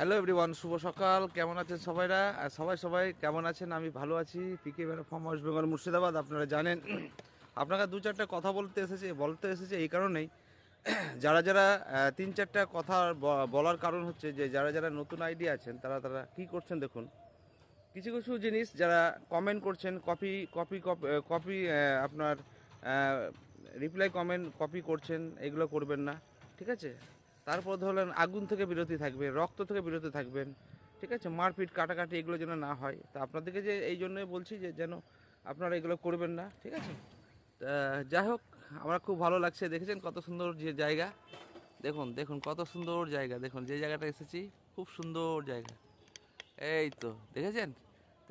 Hello everyone শুভ সকাল। কেমন আছেন সবাইরা? আর সবাই সবাই কেমন আছেন? আমি ভালো আছি। পিকে বেড়া ফর্ম ওয়েস্ট বেঙ্গল মুর্শিদাবাদ, আপনারা জানেন। আপনাকে দু চারটা কথা বলতে এসেছে বলতে এসেছে এই কারণেই। যারা যারা তিন চারটা কথা বলার কারণ হচ্ছে যে, যারা যারা নতুন আইডিয়া আছেন, তারা তারা কী করছেন দেখুন। কিছু কিছু জিনিস যারা কমেন্ট করছেন কপি কপি কপি আপনার রিপ্লাই কমেন্ট কপি করছেন, এগুলো করবেন না। ঠিক আছে? তারপর ধরলেন আগুন থেকে বিরতি থাকবে, রক্ত থেকে বিরতি থাকবেন, ঠিক আছে? মারপিট, কাটাকাটি এগুলো যেন না হয়। তা আপনাদেরকে যে এই জন্যই বলছি যে যেন আপনারা এগুলো করবেন না, ঠিক আছে? যাই হোক, আমার খুব ভালো লাগছে। দেখেছেন কত সুন্দর যে জায়গা? দেখুন দেখুন কত সুন্দর জায়গা। দেখুন, যে জায়গাটা এসেছি, খুব সুন্দর জায়গা। এই তো, দেখেছেন?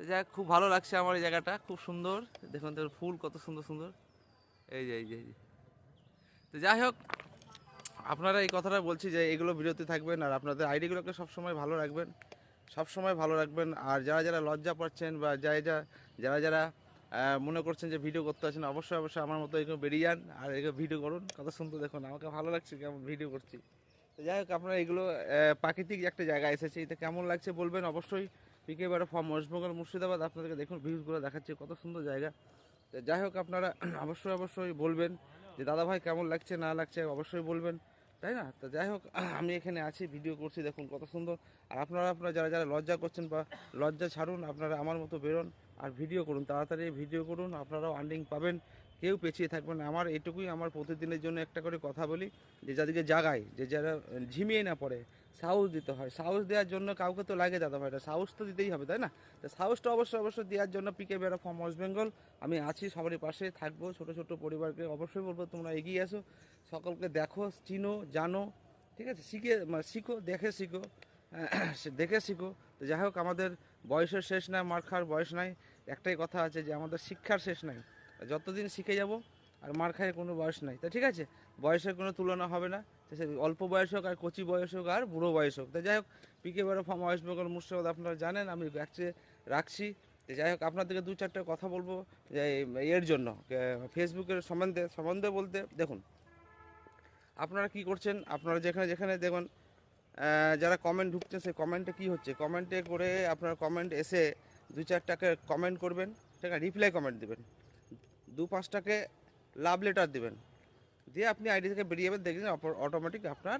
তো যাই খুব ভালো লাগছে আমার এই জায়গাটা, খুব সুন্দর। দেখুন তো ফুল কত সুন্দর সুন্দর। এই যে এই যে। তো যাই হোক আপনারা এই কথাটা বলছি যে এগুলো বিরতি থাকবেন আর আপনাদের আইডিগুলোকে সবসময় ভালো রাখবেন, সবসময় ভালো রাখবেন। আর যারা যারা লজ্জা পাচ্ছেন বা যারা যা যারা যারা মনে করছেন যে ভিডিও করতে আছেন, অবশ্যই অবশ্যই আমার মতো এগুলো বেরিয়ে যান আর এগুলো ভিডিও করুন। কত সুন্দর দেখুন, আমাকে ভালো লাগছে কেমন ভিডিও করছি। তো যাই হোক, আপনারা এগুলো প্রাকৃতিক একটা জায়গা এসেছে, এটা কেমন লাগছে বলবেন অবশ্যই পিকে বারো ফর্ম ওয়েস্টবেঙ্গল মুর্শিদাবাদ, আপনাদেরকে দেখুন ভিউজগুলো দেখাচ্ছে, কত সুন্দর জায়গা। যাই হোক, আপনারা অবশ্যই অবশ্যই বলবেন যে দাদা ভাই কেমন লাগছে, না লাগছে, অবশ্যই বলবেন। তাই না? তো যাই হোক আমি এখানে আছি ভিডিও করছি, দেখুন কত সুন্দর। আর আপনারা আপনারা যারা যারা লজ্জা করছেন বা লজ্জা ছাড়ুন, আপনারা আমার মতো বেরোন আর ভিডিও করুন। তাড়াতাড়ি ভিডিও করুন, আপনারাও আর্নিং পাবেন। কেউ পেছিয়ে থাকবেন। আমার এটুকুই, আমার প্রতিদিনের জন্য একটা করে কথা বলি, যে যাদেরকে জাগায়, যে যারা ঝিমিয়ে না পড়ে সাহস দিতে হয়। সাহস দেওয়ার জন্য কাউকে তো লাগে দাদা ভাইটা সাহস তো দিতেই হবে, তাই না? তো সাহসটা অবশ্যই অবশ্যই দেওয়ার জন্য পিকে বেড়া ফর্ম ওয়েস্ট বেঙ্গল আমি আছি সবারই পাশে, থাকব, ছোট ছোট পরিবারকে অবশ্যই বলব, তোমরা এগিয়ে আসো সকলকে দেখো, চিনো, জানো, ঠিক আছে? শিখে মানে শিখো, দেখে শিখো দেখে শিখো। তো যাই হোক, আমাদের বয়সের শেষ নাই মার খাওয়ার বয়স নাই। একটাই কথা আছে যে আমাদের শিক্ষার শেষ নাই। যতদিন শিখে যাব আর মার খায় কোনো বয়স নাই। তা ঠিক আছে, বয়সের কোনো তুলনা হবে না। অল্প বয়স হোক আর কচি বয়স হোক আর বুড়ো বয়স হোক। তো যাই হোক পিকে বারো ফর্ম ওয়েস্ট বেঙ্গল মুর্শিদাবাদ আপনারা জানেন, আমি রাখছি রাখছি। তো যাই হোক, আপনাদেরকে দু চারটে কথা বলব, যে এর জন্য ফেসবুকের সম্বন্ধে সম্বন্ধে বলতে দেখুন, আপনারা কি করছেন? আপনারা যেখানে যেখানে দেখুন যারা কমেন্ট ঢুকছে, সেই কমেন্টে কি হচ্ছে? কমেন্টে করে আপনার কমেন্ট এসে দু চারটাকে কমেন্ট করবেন, ঠিক আছে? রিপ্লাই কমেন্ট দেবেন। দু পাঁচটাকে লাভ লেটার দেবেন। দিয়ে আপনি আইডি থেকে বেরিয়ে যাবেন, দেখবেন অটোমেটিক আপনার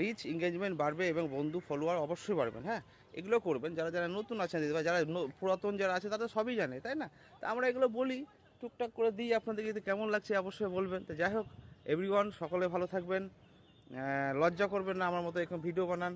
রিচ এঙ্গেজমেন্ট বাড়বে এবং বন্ধু ফলোয়ার অবশ্যই বাড়বেন হ্যাঁ? এগুলো করবেন। যারা যারা নতুন আছেন বা যারা পুরাতন যারা আছে, তারা সবই জানে, তাই না? তা আমরা এগুলো বলি, টুকটাক করে দিই আপনাদের যদি কেমন লাগছে অবশ্যই বলবেন। তো যাই হোক এভরিওয়ান সকলে ভালো থাকবেন। লজ্জা করবেন না, আমার মতো এরকম ভিডিও বানান।